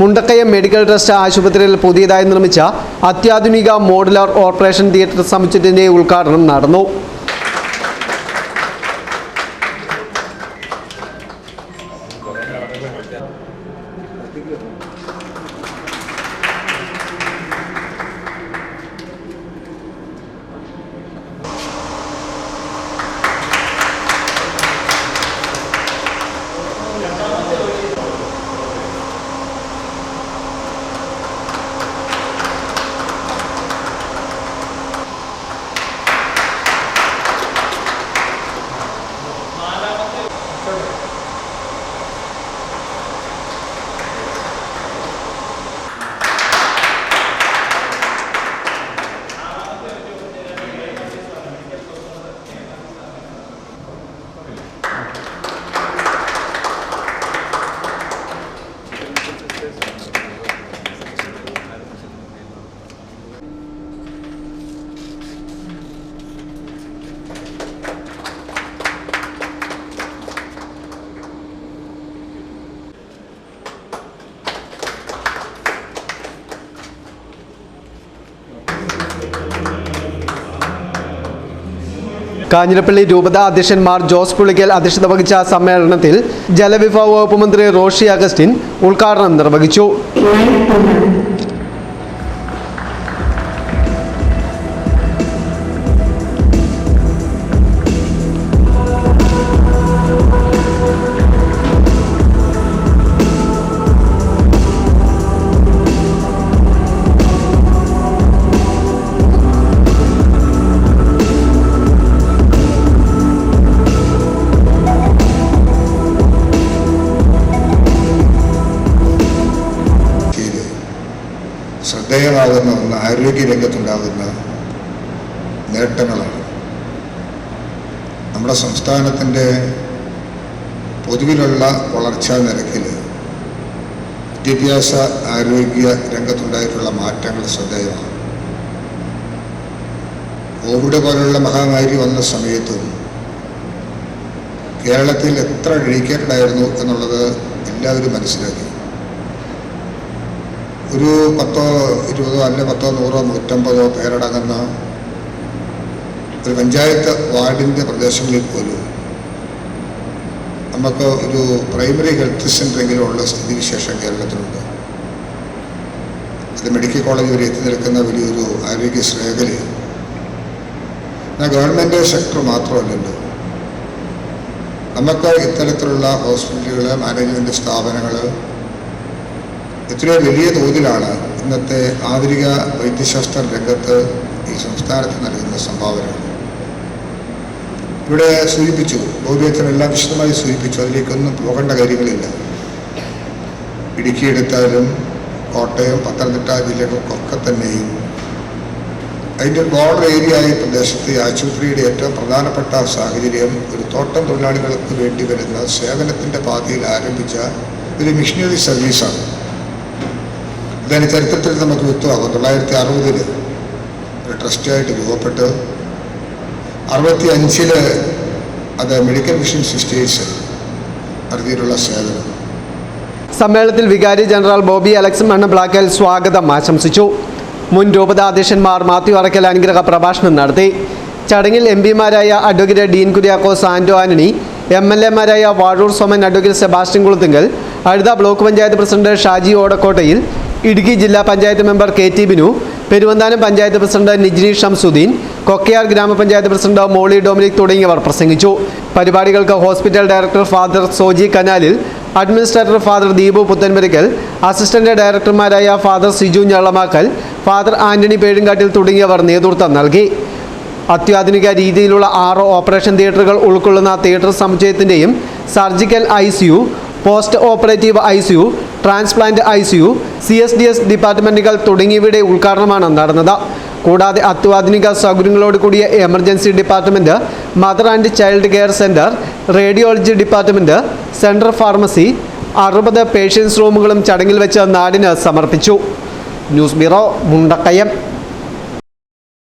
Mundakayam medical trust ആശുപത്രിയിൽ പുതിയതായി നിർമ്മിച്ച അത്യാധുനിക മോഡുലാർ ഓപ്പറേഷൻ തിയേറ്റർ സമുച്ചയത്തിന്റെ ഉദ്ഘാടനം നടന്നു. കാഞ്ഞിരപ്പള്ളി രൂപത അധ്യക്ഷൻ മാർ ജോസ് പുളിക്കൽ അധ്യക്ഷത വഹിച്ച സമ്മേളനത്തിൽ ജലവിഭവ വകുപ്പ് മന്ത്രി റോഷി അഗസ്റ്റിൻ ഉദ്ഘാടനം നിർവഹിച്ചു. ശ്രദ്ധേയമാകുന്ന ഒന്ന് ആരോഗ്യ രംഗത്തുണ്ടാകുന്ന നേട്ടങ്ങളാണ്. നമ്മുടെ സംസ്ഥാനത്തിന്റെ പൊതുവിലുള്ള വളർച്ചാ നിരക്കിൽ വിദ്യാഭ്യാസ ആരോഗ്യ രംഗത്തുണ്ടായിട്ടുള്ള മാറ്റങ്ങൾ ശ്രദ്ധേയമാണ്. കോവിഡ് പോലുള്ള മഹാമാരി വന്ന സമയത്തും കേരളത്തിൽ എത്ര ആയിരുന്നു എന്നുള്ളത് എല്ലാവരും മനസ്സിലാക്കി. ഒരു പത്തോ ഇരുപതോ അല്ലെ പത്തോ നൂറോ നൂറ്റമ്പതോ പേരടങ്ങുന്ന ഒരു പഞ്ചായത്ത് വാർഡിന്റെ പ്രദേശങ്ങളിൽ പോലും നമുക്ക് ഒരു പ്രൈമറി ഹെൽത്ത് സെന്ററെങ്കിലും ഉള്ള സ്ഥിതിവിശേഷം കേരളത്തിലുണ്ട്. അത് മെഡിക്കൽ കോളേജ് വരെ എത്തി നിൽക്കുന്ന വലിയൊരു ആരോഗ്യ ശ്രേഖല എന്നാൽ ഗവൺമെന്റ് സെക്ടർ മാത്രമല്ലല്ലോ. നമുക്ക് ഇത്തരത്തിലുള്ള ഹോസ്പിറ്റലുകൾ മാനേജ്മെന്റ് സ്ഥാപനങ്ങൾ എത്രയോ വലിയ തോതിലാണ് ഇന്നത്തെ ആധുനിക വൈദ്യശാസ്ത്ര രംഗത്ത് ഈ സംസ്ഥാനത്ത് നൽകുന്ന സംഭാവനകൾ. ഇവിടെ സൂചിപ്പിച്ചു ഗൗരവത്തിനെല്ലാം വിശദമായി സൂചിപ്പിച്ചു അതിലേക്കൊന്നും പോകേണ്ട കാര്യങ്ങളില്ല. ഇടുക്കി എടുത്താലും കോട്ടയം പത്തനംതിട്ട ജില്ലകൾക്കൊക്കെ തന്നെയും അതിന്റെ ബോർഡർ ഏരിയ ആയ പ്രദേശത്ത് ആശുപത്രിയുടെ ഏറ്റവും പ്രധാനപ്പെട്ട സാഹചര്യം ഒരു തോട്ടം തൊഴിലാളികൾക്ക് വേണ്ടി വരുന്ന സേവനത്തിന്റെ പാതയിൽ ആരംഭിച്ച ഒരു മിഷനറി സർവീസാണ് ഇതിന് ചരിത്രത്തിൽ നമുക്ക് വ്യക്തമാകും. തൊള്ളായിരത്തി അറുപതിൽ ഒരു ട്രസ്റ്റായിട്ട് രൂപപ്പെട്ട്. അറുപത്തി അഞ്ചിൽ അത് മെഡിക്കൽ മിഷൻ സിസ്റ്റേഴ്സ് നടത്തിയിട്ടുള്ള സേവനം. സമ്മേളനത്തിൽ വികാരി ജനറൽ ബോബി അലക്സ് മണ്ണപ്ലാക്കൽ സ്വാഗതം ആശംസിച്ചു. മുൻ രൂപതാധ്യക്ഷന്മാർ മാത്യു അറക്കൽ അനുഗ്രഹ പ്രഭാഷണം നടത്തി. ചടങ്ങിൽ M പിമാരായ advocate Dean Kuriakose Anto Antony M L എമാരായ Vazhoor Soman advocate Sebastian Kulathunkal Azhutha block panchayat president Shaji Odakkottayil Idukki ജില്ലാ panchayat member K T Binu Peruvanthanam panchayat president Nijni Shamsudheen Kokkayar ഗ്രാമപഞ്ചായത്ത് president മോളി Dominic തുടങ്ങിയവർ പ്രസംഗിച്ചു. പരിപാടികൾക്ക് hospital director father Soji Kanalil administrator father Deepu Puthenparickal assistant ഡയറക്ടർമാരായ father Siju Njallamakkal father Antony Pezhumkattil തുടങ്ങിയവർ നേതൃത്വം നൽകി. അത്യാധുനിക രീതിയിലുള്ള ആറ് ഓപ്പറേഷൻ തിയേറ്ററുകൾ ഉൾക്കൊള്ളുന്ന theatre സമുച്ചയത്തിന്റെയും surgical I post operative I transplant I C U C S D S ഡിപ്പാർട്ട്മെന്റുകൾ തുടങ്ങിയവയുടെ ഉദ്ഘാടനമാണ് നടന്നത്. കൂടാതെ അത്യാധുനിക സൗകര്യങ്ങളോട് കൂടിയ emergency department mother and child care centre radiology department central pharmacy അറുപത് പേഷ്യൻസ് റൂമുകളും ചടങ്ങിൽ വെച്ച് നാടിന് സമർപ്പിച്ചു. News bureau Mundakayam.